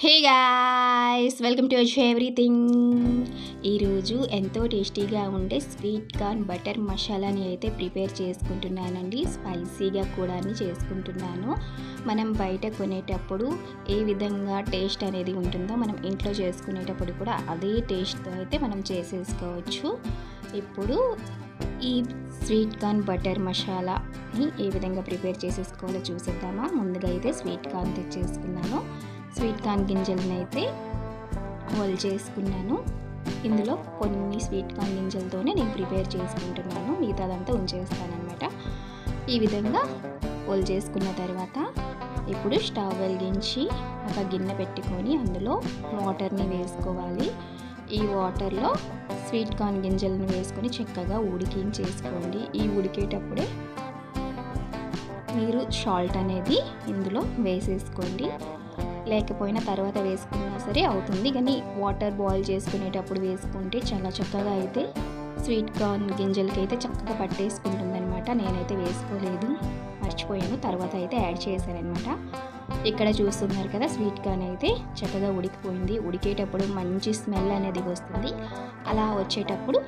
Hey guys welcome to వచ్చి everything. ఈరోజు ఎంతో టేస్టీగా ఉండే స్వీట్ కార్న్ బటర్ మసాలాని అయితే ప్రిపేర్ చేసుకుంటున్నానండి. స్పైసీగా కూడా చేసుకుంటున్నాను. మనం బయట కొనేటప్పుడు ఏ విధంగా టేస్ట్ అనేది ఉంటుందో మనం ఇంట్లో చేసుకునేటప్పుడు కూడా అదే టేస్ట్తో అయితే మనం చేసేసుకోవచ్చు. ఇప్పుడు ఈ స్వీట్ కార్న్ బటర్ మసాలాని ఏ విధంగా ప్రిపేర్ చేసేసుకోవాలో చూసేద్దామా? ముందుగా అయితే స్వీట్ కార్న్ తెచ్చేసుకున్నాను. స్వీట్ కార్న్ గింజలను అయితే హోల్ చేసుకున్నాను. ఇందులో కొన్ని స్వీట్ కార్న్ గింజలతోనే నేను ప్రిపేర్ చేసుకుంటున్నాను. మిగతాదంతా ఉంచేస్తానమాట ఈ విధంగా హోల్ చేసుకున్న తర్వాత ఇప్పుడు స్టవ్ వెలిగించి ఒక గిన్నె పెట్టుకొని అందులో వాటర్ని వేసుకోవాలి. ఈ వాటర్లో స్వీట్ కార్న్ గింజలను వేసుకొని చక్కగా ఉడికించేసుకోండి. ఈ ఉడికేటప్పుడే మీరు సాల్ట్ అనేది ఇందులో వేసేసుకోండి. లేకపోయినా తర్వాత వేసుకున్నా సరే అవుతుంది. కానీ వాటర్ బాయిల్ చేసుకునేటప్పుడు వేసుకుంటే చాలా చక్కగా అయితే స్వీట్ కార్న్ గింజలకి అయితే చక్కగా పట్టేసుకుంటుంది అనమాట నేనైతే వేసుకోలేదు. మర్చిపోయాను. తర్వాత అయితే యాడ్ చేశానమాట అనమాట ఇక్కడ చూస్తున్నారు కదా స్వీట్ కార్న్ అయితే చక్కగా ఉడికిపోయింది. ఉడికేటప్పుడు మంచి స్మెల్ అనేది వస్తుంది. అలా వచ్చేటప్పుడు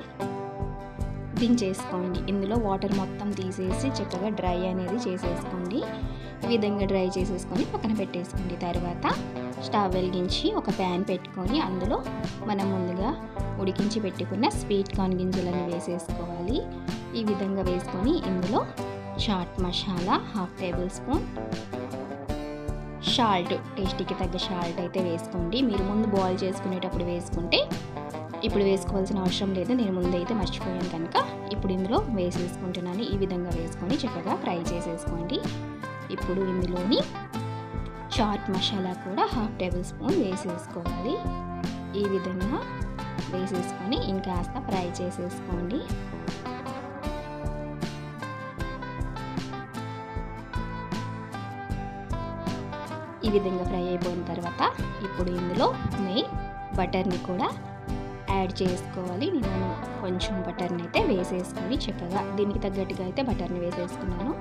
దించేసుకోండి ఇందులో వాటర్ మొత్తం తీసేసి చక్కగా డ్రై అనేది చేసేసుకోండి. ఈ విధంగా డ్రై చేసేసుకొని పక్కన పెట్టేసుకోండి. తర్వాత స్టవ్ వెలిగించి ఒక ప్యాన్ పెట్టుకొని అందులో మనం ముందుగా ఉడికించి పెట్టుకున్న స్వీట్ కార్న్ గింజలను వేసేసుకోవాలి. ఈ విధంగా వేసుకొని ఇందులో chaat masala half tablespoon. Salt టేస్టీకి తగ్గ షాల్ట్ అయితే వేసుకోండి. మీరు ముందు బాయిల్ చేసుకునేటప్పుడు వేసుకుంటే ఇప్పుడు వేసుకోవాల్సిన అవసరం లేదు నేను ముందైతే మర్చిపోయాను కనుక ఇప్పుడు ఇందులో వేసేసుకుంటున్నాను. ఈ విధంగా వేసుకొని చక్కగా ఫ్రై చేసేసుకోండి. ఇప్పుడు ఇందులోని చాట్ మసాలా కూడా హాఫ్ టేబుల్ స్పూన్ వేసేసుకోవాలి. ఈ విధంగా వేసేసుకొని ఇంకాస్త ఫ్రై చేసేసుకోండి. ఈ విధంగా ఫ్రై అయిపోయిన తర్వాత ఇప్పుడు ఇందులో నెయ్యి బటర్ని కూడా యాడ్ చేసుకోవాలి. నేను కొంచెం బటర్ని అయితే వేసేసుకొని చక్కగా దీనికి తగ్గట్టుగా అయితే బటర్ని వేసేసుకున్నాను.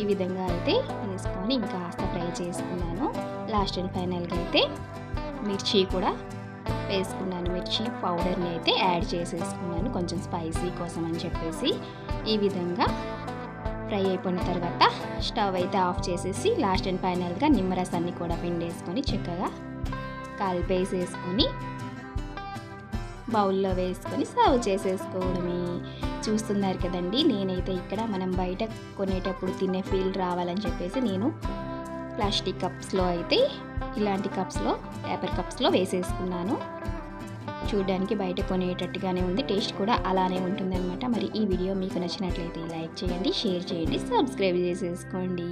ఈ విధంగా అయితే వేసుకొని ఇంకా కాస్త ఫ్రై చేసుకున్నాను. లాస్ట్ అండ్ ఫైనల్గా అయితే మిర్చి కూడా వేసుకున్నాను. మిర్చి పౌడర్ని అయితే యాడ్ చేసేసుకున్నాను. కొంచెం స్పైసీ కోసం అని చెప్పేసి ఈ విధంగా ఫ్రై అయిపోయిన తర్వాత స్టవ్ అయితే ఆఫ్ చేసేసి లాస్ట్ అండ్ ఫైనల్గా నిమ్మరసాన్ని కూడా పిండేసుకొని చక్కగా కలిపేసేసుకొని బౌల్లో వేసుకొని సర్వ్ చేసేసుకోవడమే. చూస్తున్నారు కదండి నేనైతే ఇక్కడ మనం బయట కొనేటప్పుడు తినే ఫీల్ రావాలని చెప్పేసి నేను ప్లాస్టిక్ కప్స్లో అయితే ఇలాంటి కప్స్లో పేపర్ కప్స్లో వేసేసుకున్నాను. చూడడానికి బయట కొనేటట్టుగానే ఉంది టేస్ట్ కూడా అలానే ఉంటుందన్నమాట. మరి ఈ వీడియో మీకు నచ్చినట్లయితే లైక్ చేయండి షేర్ చేయండి సబ్స్క్రైబ్ చేసేసుకోండి.